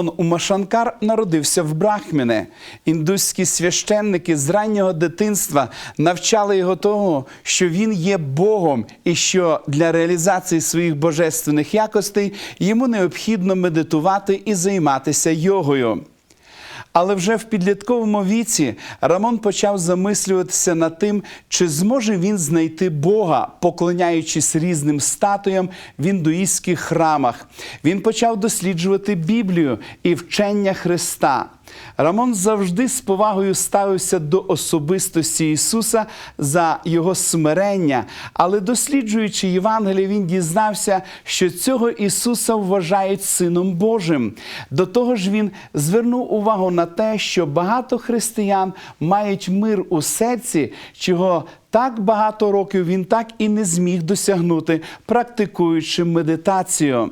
Рамон Умашанкар народився в Брахміне. Індуські священники з раннього дитинства навчали його того, що він є Богом, і що для реалізації своїх божественних якостей йому необхідно медитувати і займатися йогою. Але вже в підлітковому віці Рамон почав замислюватися над тим, чи зможе він знайти Бога, поклоняючись різним статуям в індуїстських храмах. Він почав досліджувати Біблію і вчення Христа. Рамон завжди з повагою ставився до особистості Ісуса за Його смирення, але досліджуючи Євангеліє, він дізнався, що цього Ісуса вважають Сином Божим. До того ж, він звернув увагу на те, що багато християн мають мир у серці, чого так багато років він так і не зміг досягнути, практикуючи медитацію.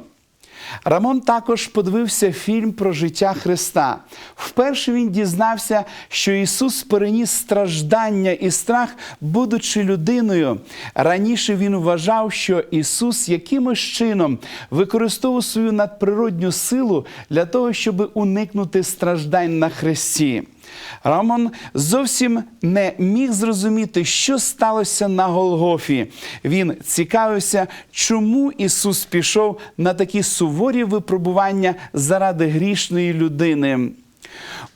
Рамон також подивився фільм про життя Христа. Вперше він дізнався, що Ісус переніс страждання і страх, будучи людиною. Раніше він вважав, що Ісус якимось чином використовував свою надприродню силу для того, щоб уникнути страждань на хресті. Рамон зовсім не міг зрозуміти, що сталося на Голгофі. Він цікавився, чому Ісус пішов на такі суворі випробування заради грішної людини.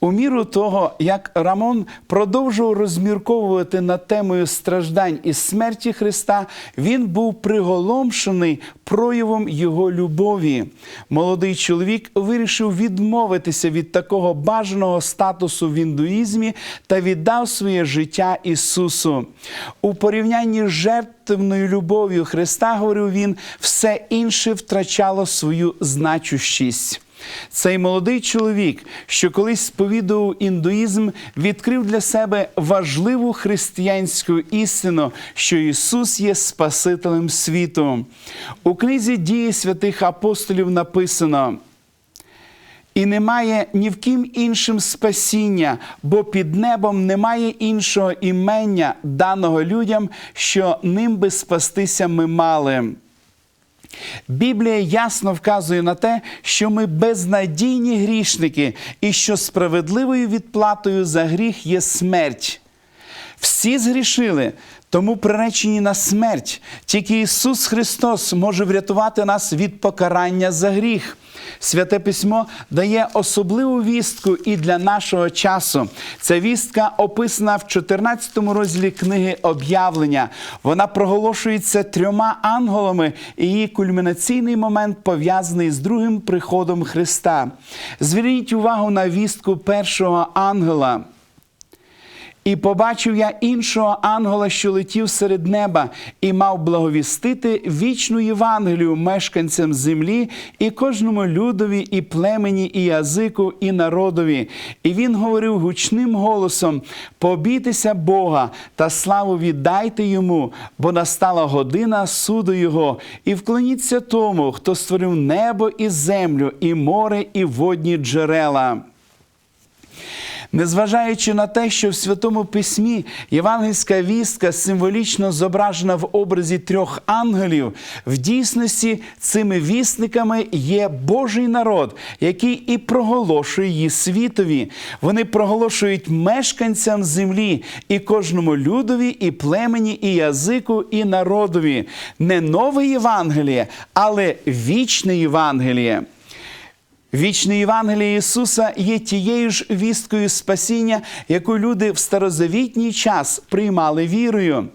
У міру того, як Рамон продовжував розмірковувати над темою страждань і смерті Христа, він був приголомшений проявом його любові. Молодий чоловік вирішив відмовитися від такого бажаного статусу в індуїзмі та віддав своє життя Ісусу. У порівнянні з жертвною любов'ю Христа, говорив він, все інше втрачало свою значущість. Цей молодий чоловік, що колись сповідував індуїзм, відкрив для себе важливу християнську істину, що Ісус є Спасителем світу. У книзі дії святих апостолів написано. І немає ні в ким іншим спасіння, бо під небом немає іншого імення, даного людям, що ним би спастися ми мали. Біблія ясно вказує на те, що ми безнадійні грішники і що справедливою відплатою за гріх є смерть. Всі згрішили, тому приречені на смерть. Тільки Ісус Христос може врятувати нас від покарання за гріх. Святе письмо дає особливу вістку і для нашого часу. Ця вістка описана в 14 розділі книги об'явлення. Вона проголошується трьома ангелами, і її кульмінаційний момент пов'язаний з другим приходом Христа. Зверніть увагу на вістку першого ангела. І побачив я іншого ангела, що летів серед неба, і мав благовістити вічну Євангелію мешканцям землі і кожному людові, і племені, і язику, і народові. І він говорив гучним голосом: побійтеся Бога та славу віддайте йому, бо настала година суду Його, і вклоніться тому, хто створив небо і землю, і море, і водні джерела. Незважаючи на те, що в Святому Письмі євангельська вістка символічно зображена в образі трьох ангелів, в дійсності цими вісниками є Божий народ, який і проголошує її світові. Вони проголошують мешканцям землі і кожному людові, і племені, і язику, і народові. Не нове Євангеліє, але вічне Євангеліє. Вічне Євангеліє Ісуса є тією ж вісткою спасіння, яку люди в старозавітній час приймали вірою.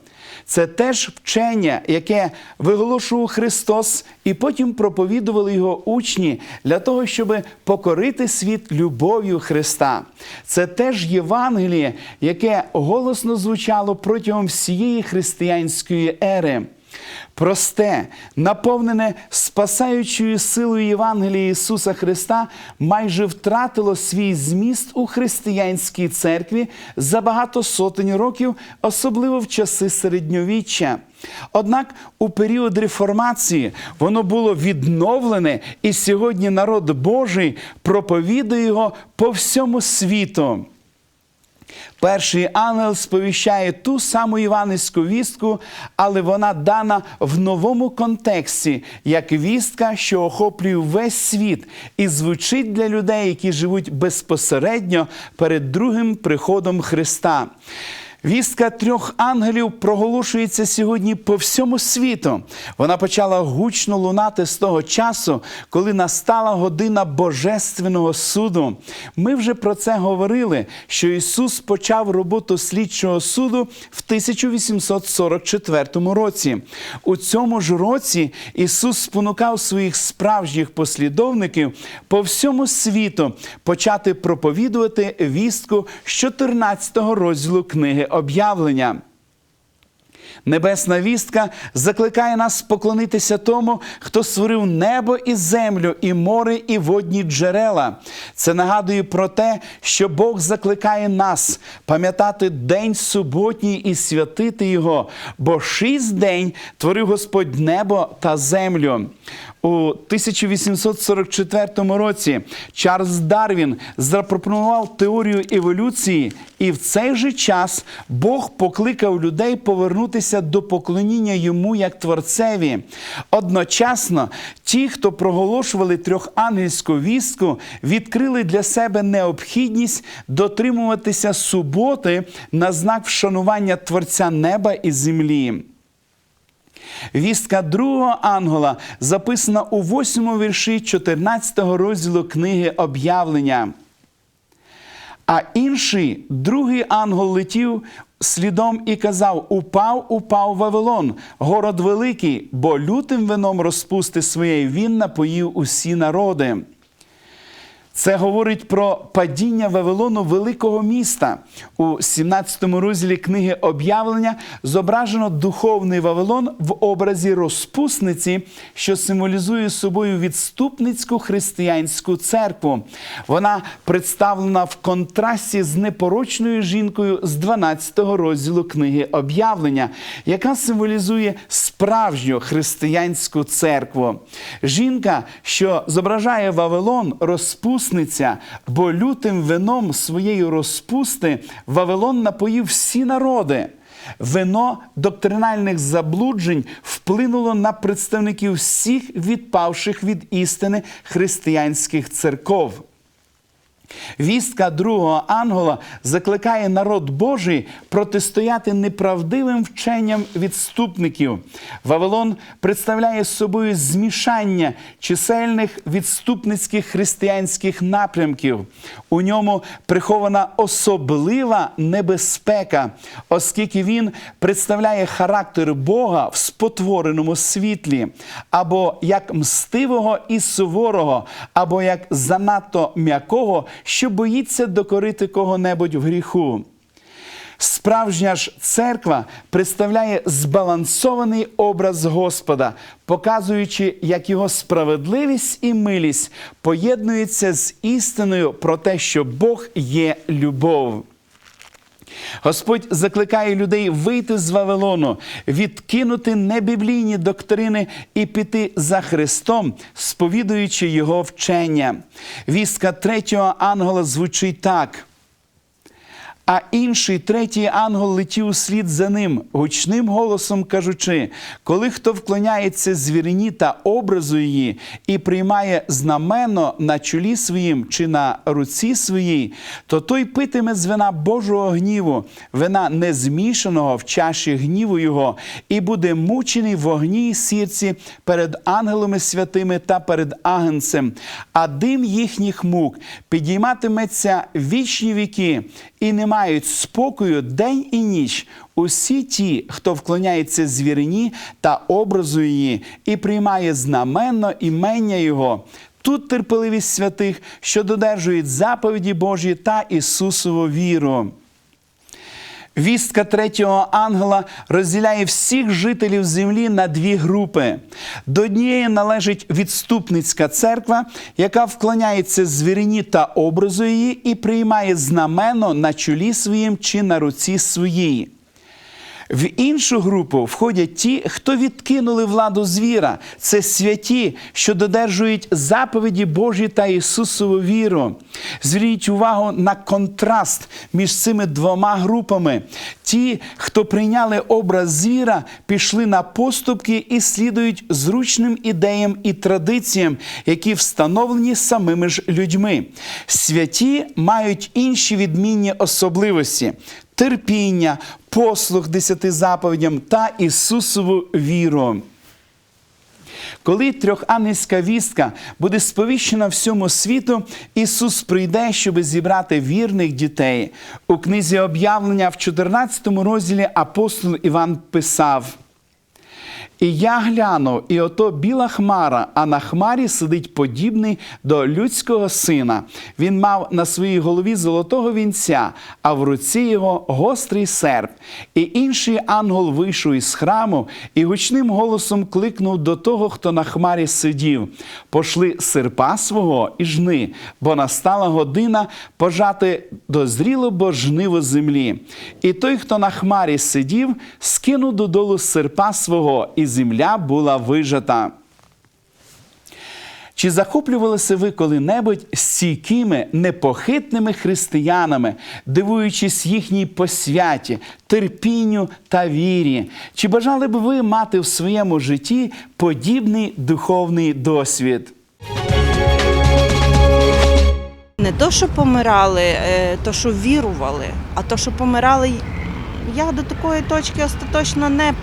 Це теж вчення, яке виголошував Христос, і потім проповідували його учні для того, щоб покорити світ любов'ю Христа. Це теж Євангеліє, яке голосно звучало протягом всієї християнської ери. Просте, наповнене спасаючою силою Євангелія Ісуса Христа, майже втратило свій зміст у християнській церкві за багато сотень років, особливо в часи середньовіччя. Однак у період реформації воно було відновлене, і сьогодні народ Божий проповідує його по всьому світу. Перший ангел сповіщає ту саму іванівську вістку, але вона дана в новому контексті, як вістка, що охоплює весь світ і звучить для людей, які живуть безпосередньо перед другим приходом Христа. Вістка трьох ангелів проголошується сьогодні по всьому світу. Вона почала гучно лунати з того часу, коли настала година Божественного суду. Ми вже про це говорили, що Ісус почав роботу слідчого суду в 1844 році. У цьому ж році Ісус спонукав своїх справжніх послідовників по всьому світу почати проповідувати вістку з 14 розділу книги об'явлення. Небесна вістка закликає нас поклонитися тому, хто створив небо і землю, і море, і водні джерела. Це нагадує про те, що Бог закликає нас пам'ятати день суботній і святити його, бо шість день творив Господь небо та землю. У 1844 році Чарльз Дарвін запропонував теорію еволюції, і в цей же час Бог покликав людей повернутися до поклоніння йому як творцеві. Одночасно, ті, хто проголошували трьохангельську вістку, відкрили для себе необхідність дотримуватися суботи на знак вшанування Творця неба і землі. Вістка другого ангела записана у восьмому вірші 14 розділу книги об'явлення. А інший, другий ангел летів слідом і казав: Упав, упав Вавилон, город великий, бо лютим вином розпусти своєї він напоїв усі народи. Це говорить про падіння Вавилону великого міста. У 17 розділі книги об'явлення зображено духовний Вавилон в образі розпусниці, що символізує собою відступницьку християнську церкву. Вона представлена в контрасті з непорочною жінкою з 12 розділу книги об'явлення, яка символізує справжню християнську церкву. Жінка, що зображає Вавилон, розпусниця, бо лютим вином своєї розпусти Вавилон напоїв всі народи. Вино доктринальних заблуджень вплинуло на представників всіх відпавших від істини християнських церков. Вістка другого ангела закликає народ Божий протистояти неправдивим вченням відступників. Вавилон представляє собою змішання чисельних відступницьких християнських напрямків. У ньому прихована особлива небезпека, оскільки він представляє характер Бога в спотвореному світлі, або як мстивого і суворого, або як занадто м'якого що боїться докорити кого-небудь в гріху. Справжня ж церква представляє збалансований образ Господа, показуючи, як його справедливість і милість поєднуються з істиною про те, що Бог є любов. Господь закликає людей вийти з Вавилону, відкинути небіблійні доктрини і піти за Христом, сповідуючи Його вчення. Вістка третього ангела звучить так. А інший третій ангел летів услід за ним, гучним голосом кажучи: коли хто вклоняється звірині та образу її і приймає знамено на чолі своїм чи на руці своїй, то той питиме з вина Божого гніву, вина незмішаного в чаші гніву його, і буде мучений в огні й сірці перед ангелами святими та перед агнцем, а дим їхніх мук підійматиметься вічні віки, і не мають спокою день і ніч. Усі ті, хто вклоняється звірині та образу її, і приймає знаменно імення Його. Тут терпеливість святих, що додержують заповіді Божі та Ісусову віру. Вістка третього ангела розділяє всіх жителів землі на дві групи. До однієї належить відступницька церква, яка вклоняється звірині та образу її і приймає знамено на чолі своїм чи на руці своїй. В іншу групу входять ті, хто відкинули владу звіра. Це святі, що додержують заповіді Божі та Ісусову віру. Зверніть увагу на контраст між цими двома групами. Ті, хто прийняли образ звіра, пішли на поступки і слідують зручним ідеям і традиціям, які встановлені самими ж людьми. Святі мають інші відмінні особливості терпіння, послух десяти заповідям та Ісусову віру. Коли трьохангельська вістка буде сповіщена всьому світу, Ісус прийде, щоб зібрати вірних дітей. У книзі об'явлення в 14 розділі апостол Іван писав. І я глянув, і ото біла хмара, а на хмарі сидить подібний до людського сина. Він мав на своїй голові золотого вінця, а в руці його гострий серп. І інший ангел вийшов із храму і гучним голосом кликнув до того, хто на хмарі сидів: Пошли серпа свого і жни, бо настала година пожати дозріло бо жниво землі. І той, хто на хмарі сидів, скинув додолу серпа свого, і земля була вижата. Чи захоплювалися ви коли-небудь стійкими, непохитними християнами, дивуючись їхній посвяті, терпінню та вірі? Чи бажали б ви мати в своєму житті подібний духовний досвід? Не то, що помирали, е, то, що вірували, а то, що помирали, я до такої точки остаточно не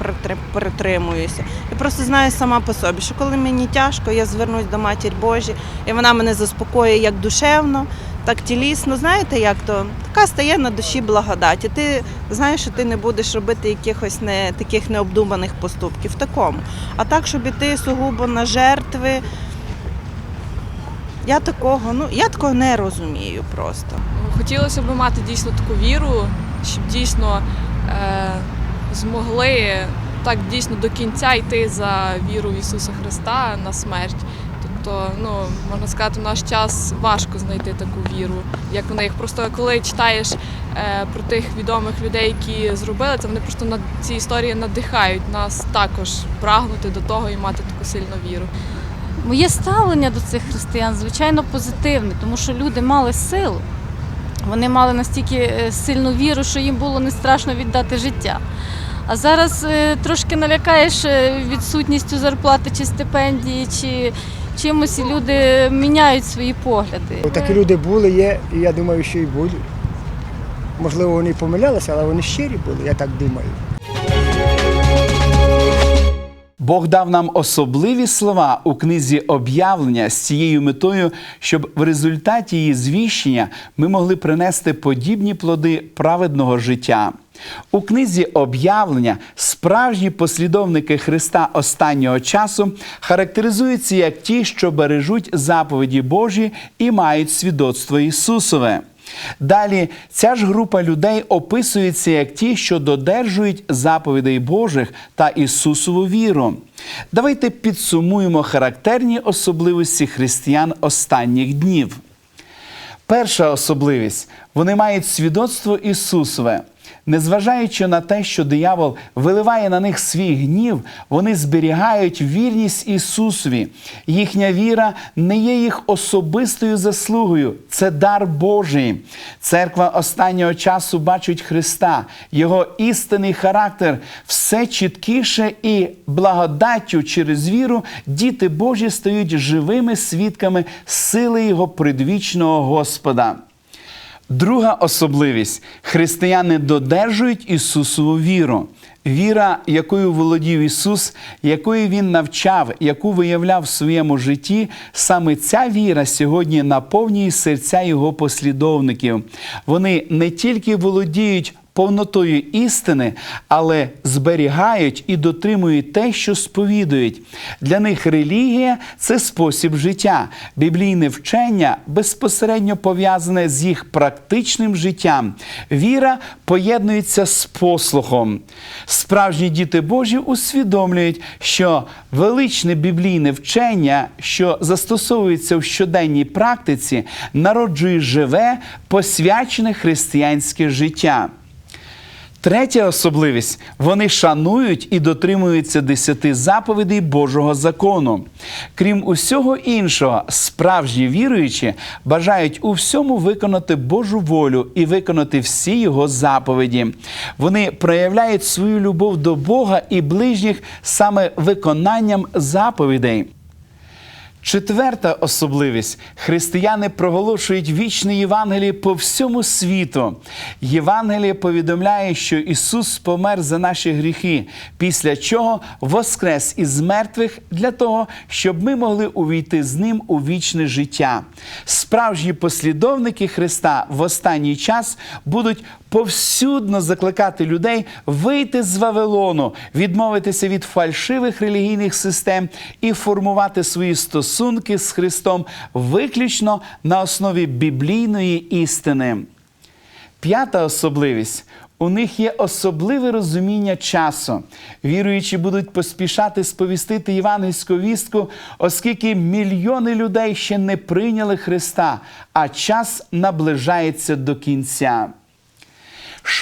притримуюся. Я просто знаю сама по собі, що коли мені тяжко, я звернусь до Матір Божі, і вона мене заспокоює як душевно, так тілісно. Знаєте, як то така стає на душі благодать. І ти знаєш, що ти не будеш робити якихось не таких необдуманих поступків. Такому. А так, щоб іти сугубо на жертви. Я такого, ну я такого не розумію просто. Хотілося б мати дійсно таку віру, щоб дійсно змогли так дійсно до кінця йти за віру в Ісуса Христа на смерть. Тобто, ну можна сказати, в наш час важко знайти таку віру, як в них. Просто коли читаєш е, про тих відомих людей, які зробили це, вони просто на ці історії надихають нас також прагнути до того і мати таку сильну віру. Моє ставлення до цих християн звичайно позитивне, тому що люди мали силу. Вони мали настільки е, сильну віру, що їм було не страшно віддати життя. А зараз е, трошки налякаєш е, відсутністю зарплати чи стипендії, чи чимось, і люди міняють свої погляди. Такі люди були, є, і я думаю, що і будуть. Можливо, вони помилялися, але вони щирі були, я так думаю. Бог дав нам особливі слова у книзі об'явлення з цією метою, щоб в результаті її звіщення ми могли принести подібні плоди праведного життя. У книзі об'явлення справжні послідовники Христа останнього часу характеризуються як ті, що бережуть заповіді Божі і мають свідоцтво Ісусове. Далі ця ж група людей описується як ті, що додержують заповідей Божих та Ісусову віру. Давайте підсумуємо характерні особливості християн останніх днів. Перша особливість вони мають свідоцтво Ісусове. Незважаючи на те, що диявол виливає на них свій гнів, вони зберігають вірність Ісусові. Їхня віра не є їх особистою заслугою, це дар Божий. Церква останнього часу бачить Христа, Його істинний характер все чіткіше і благодаттю через віру діти Божі стають живими свідками сили Його предвічного Господа. Друга особливість християни додержують Ісусову віру. Віра, якою володів Ісус, якою Він навчав, яку виявляв в своєму житті, саме ця віра сьогодні наповнює серця Його послідовників. Вони не тільки володіють повнотою істини, але зберігають і дотримують те, що сповідують. Для них релігія це спосіб життя, біблійне вчення безпосередньо пов'язане з їх практичним життям. Віра поєднується з послухом. Справжні діти Божі усвідомлюють, що величне біблійне вчення, що застосовується в щоденній практиці, народжує живе, посвячене християнське життя. Третя особливість вони шанують і дотримуються десяти заповідей Божого закону. Крім усього іншого, справжні віруючі бажають у всьому виконати Божу волю і виконати всі його заповіді. Вони проявляють свою любов до Бога і ближніх саме виконанням заповідей. Четверта особливість християни проголошують вічне Євангеліє по всьому світу. Євангеліє повідомляє, що Ісус помер за наші гріхи, після чого воскрес із мертвих для того, щоб ми могли увійти з ним у вічне життя. Справжні послідовники Христа в останній час будуть повсюдно закликати людей вийти з Вавилону, відмовитися від фальшивих релігійних систем і формувати свої стосунки з Христом виключно на основі біблійної істини. П'ята особливість. У них є особливе розуміння часу. Віруючі будуть поспішати сповістити євангельську вістку, оскільки мільйони людей ще не прийняли Христа, а час наближається до кінця.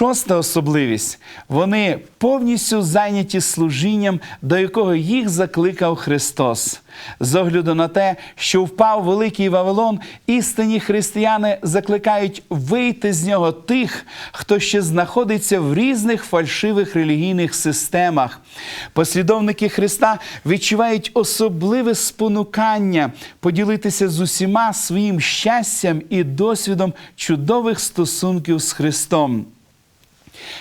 Шоста особливість вони повністю зайняті служінням, до якого їх закликав Христос. З огляду на те, що впав великий Вавилон, істинні християни закликають вийти з нього тих, хто ще знаходиться в різних фальшивих релігійних системах. Послідовники Христа відчувають особливе спонукання поділитися з усіма своїм щастям і досвідом чудових стосунків з Христом.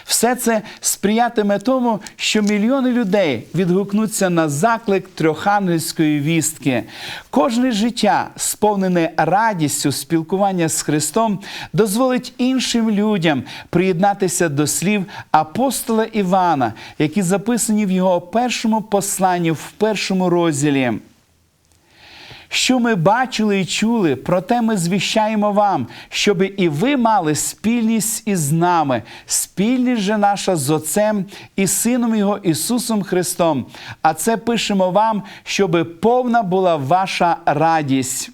Все це сприятиме тому, що мільйони людей відгукнуться на заклик трьохангельської вістки. Кожне життя, сповнене радістю спілкування з Христом, дозволить іншим людям приєднатися до слів апостола Івана, які записані в його першому посланні в першому розділі. Що ми бачили і чули, проте ми звіщаємо вам, щоби і ви мали спільність із нами, спільність же наша з Отцем і Сином Його Ісусом Христом. А це пишемо вам, щоби повна була ваша радість.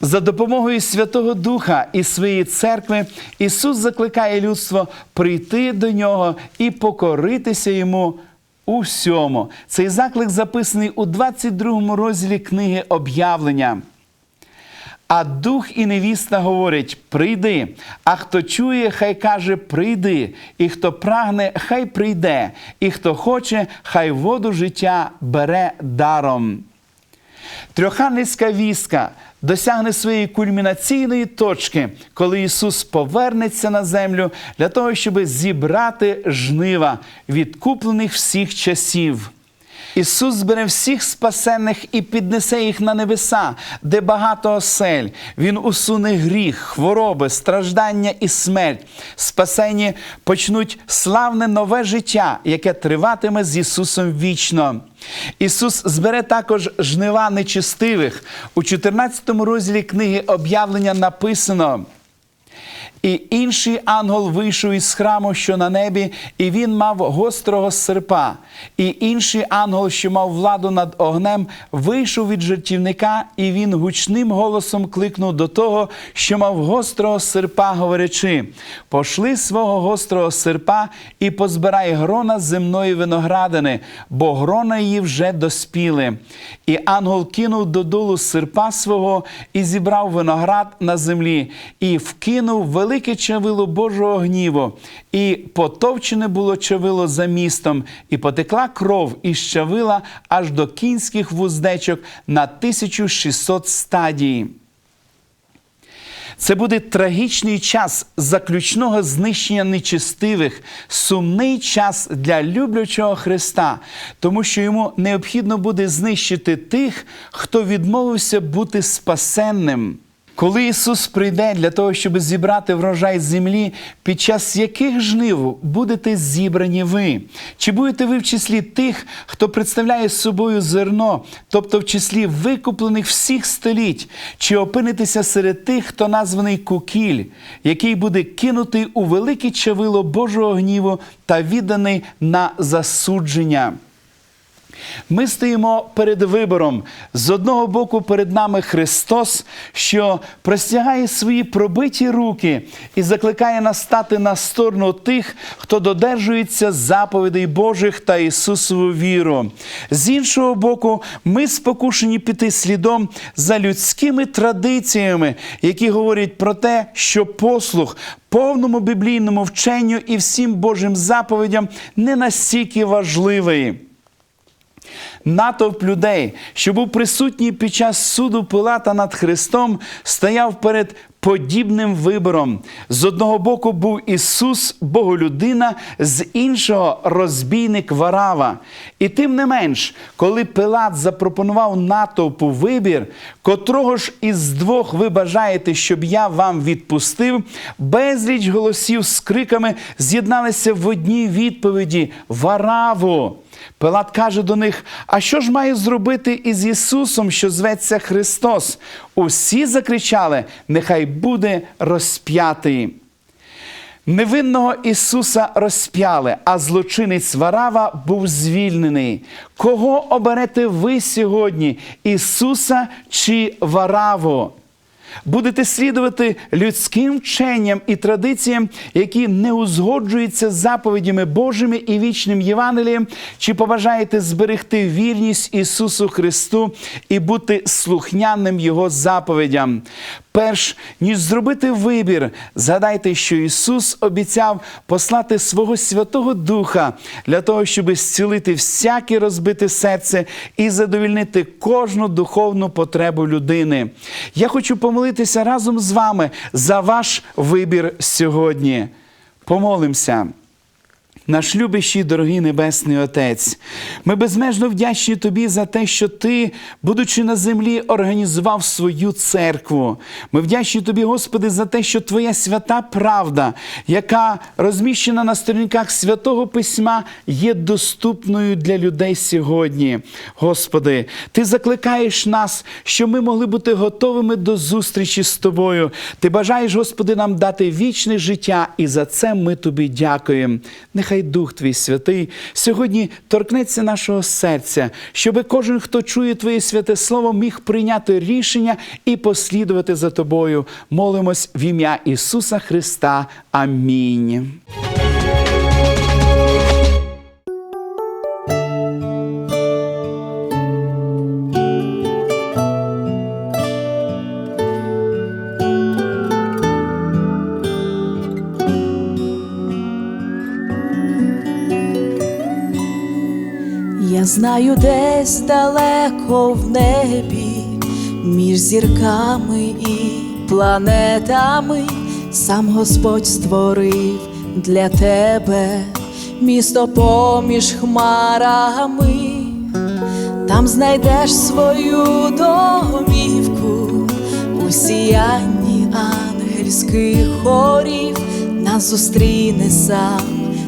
За допомогою Святого Духа і своєї церкви Ісус закликає людство прийти до нього і покоритися йому у всьому. Цей заклик записаний у 22 розділі книги об'явлення. А дух і невіста говорять: прийди. А хто чує, хай каже прийди, і хто прагне, хай прийде, і хто хоче, хай воду життя бере даром. Трьохангельська вістка досягне своєї кульмінаційної точки, коли Ісус повернеться на землю для того, щоб зібрати жнива відкуплених всіх часів. Ісус збере всіх спасенних і піднесе їх на небеса, де багато осель. Він усуне гріх, хвороби, страждання і смерть. Спасені почнуть славне нове життя, яке триватиме з Ісусом вічно. Ісус збере також жнива нечистивих. У 14 розділі книги об'явлення написано. І інший ангел вийшов із храму, що на небі, і він мав гострого серпа. І інший ангел, що мав владу над огнем, вийшов від жертівника, і він гучним голосом кликнув до того, що мав гострого серпа, говорячи: Пошли свого гострого серпа і позбирай грона земної виноградини, бо грона її вже доспіли. І ангел кинув додолу серпа свого і зібрав виноград на землі, і вкинув велике чавило Божого гніву, і потовчене було чавило за містом, і потекла кров із чавила аж до кінських вуздечок на 1600 стадій. Це буде трагічний час заключного знищення нечестивих, сумний час для люблячого Христа, тому що йому необхідно буде знищити тих, хто відмовився бути спасенним. Коли Ісус прийде для того, щоб зібрати врожай з землі, під час яких жнив будете зібрані ви? Чи будете ви в числі тих, хто представляє собою зерно, тобто в числі викуплених всіх століть, чи опинитеся серед тих, хто названий кукіль, який буде кинутий у велике чавило Божого гніву та відданий на засудження? Ми стоїмо перед вибором. З одного боку, перед нами Христос, що простягає свої пробиті руки і закликає нас стати на сторону тих, хто додержується заповідей Божих та Ісусову віру. З іншого боку, ми спокушені піти слідом за людськими традиціями, які говорять про те, що послух повному біблійному вченню і всім Божим заповідям не настільки важливий. Натовп людей, що був присутній під час суду Пилата над Христом, стояв перед подібним вибором. З одного боку був Ісус, Боголюдина, з іншого розбійник Варава. І тим не менш, коли Пилат запропонував натовпу вибір, котрого ж із двох ви бажаєте, щоб я вам відпустив, безліч голосів з криками з'єдналися в одній відповіді Вараву. Пилат каже до них: А що ж маю зробити із Ісусом, що зветься Христос? Усі закричали: Нехай буде розп'ятий. Невинного Ісуса розп'яли, а злочинець Варава був звільнений. Кого оберете ви сьогодні? Ісуса чи Вараву? Будете слідувати людським вченням і традиціям, які не узгоджуються з заповідями Божими і вічним Євангелієм, чи побажаєте зберегти вірність Ісусу Христу і бути слухняним Його заповідям? Перш ніж зробити вибір, згадайте, що Ісус обіцяв послати свого Святого Духа для того, щоб зцілити всяке розбите серце і задовільнити кожну духовну потребу людини. Я хочу помолитися разом з вами за ваш вибір сьогодні. Помолимося. Наш любящий, дорогий Небесний Отець, ми безмежно вдячні Тобі за те, що Ти, будучи на землі, організував свою церкву. Ми вдячні Тобі, Господи, за те, що Твоя свята правда, яка розміщена на сторінках святого Письма, є доступною для людей сьогодні. Господи, Ти закликаєш нас, щоб ми могли бути готовими до зустрічі з Тобою. Ти бажаєш, Господи, нам дати вічне життя, і за це ми Тобі дякуємо. Нехай Дух Твій Святий сьогодні торкнеться нашого серця, щоб кожен, хто чує Твоє святе Слово, міг прийняти рішення і послідувати за Тобою. Молимось в ім'я Ісуса Христа. Амінь. Знаю десь далеко в небі, між зірками і планетами, сам Господь створив для тебе місто поміж хмарами, там знайдеш свою домівку у сіянні ангельських хорів, нас зустріне сам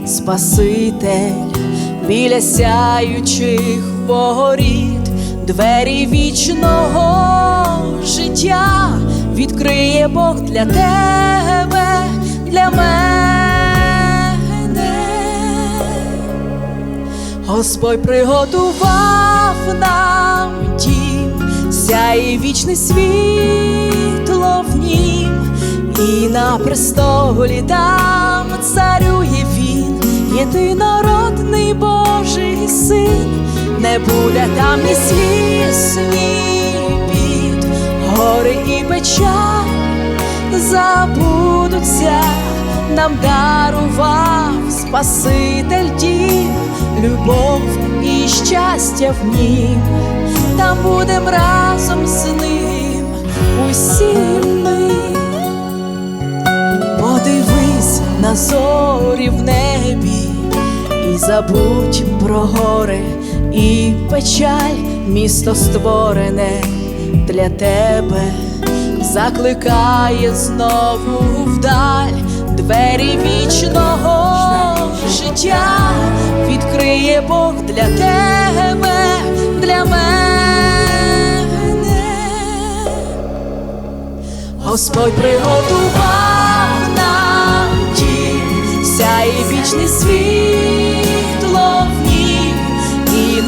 Спаситель біля сяючих воріт, двері вічного життя відкриє Бог для тебе, для мене. Господь приготував нам дім, сяє вічне світло в нім, і на престолі там царює він, єдинородний Божий син, не буде там ні сліз, ні бід, гори і печаль забудуться, нам дарував Спаситель дім, любов і щастя в нім, там будем разом з ним усі ми. Подивись на зорі в небі забудь про горе і печаль, місто створене для тебе, закликає знову вдаль двері вічного життя, відкриє Бог для тебе, для мене. Господь приготував нам дім, сяє вічне світло в нім, і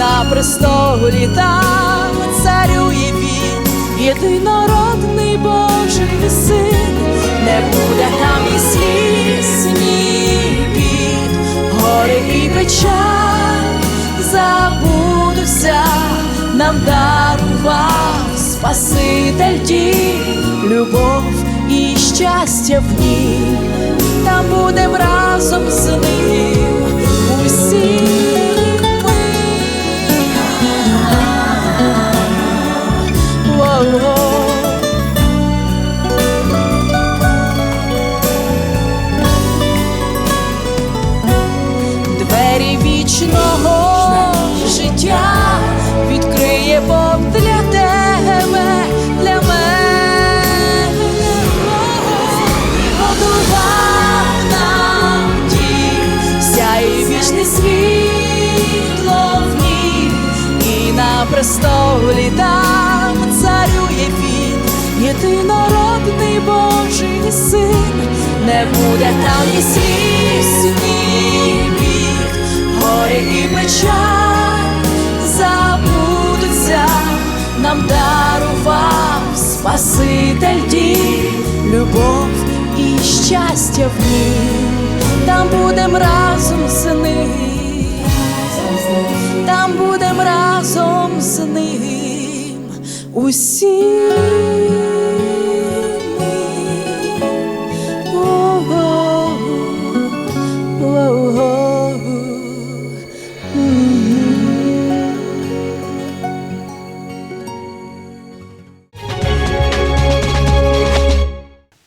на престолі там царює він, єдинородний Божий син, не буде там і сліз, ні бід, гори і печаль забудуться, нам дарував Спаситель дім, любов і щастя в ній, там будем разом з ним вічного життя відкриє Бог для тебе, для мене. Готував нам дім, сяє вічне світло в нім, і на престолі там царює він, єдинородний Божий син, не буде там бід, горе і забудуться, нам дарував Спаситель дім, любов і щастя в нім, там будем разом з ним, там будем разом з ним усі.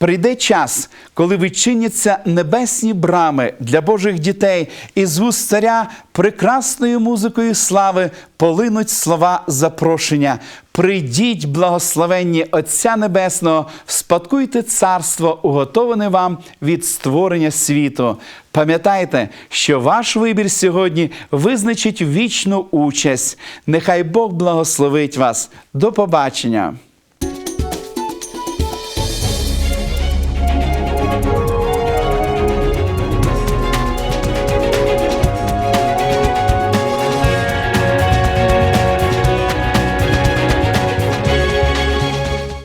Прийде час, коли відчиняться небесні брами для Божих дітей, і з вуст царя прекрасною музикою слави полинуть слова запрошення. Прийдіть, благословенні Отця Небесного, спадкуйте царство, уготоване вам від створення світу. Пам'ятайте, що ваш вибір сьогодні визначить вічну участь. Нехай Бог благословить вас. До побачення!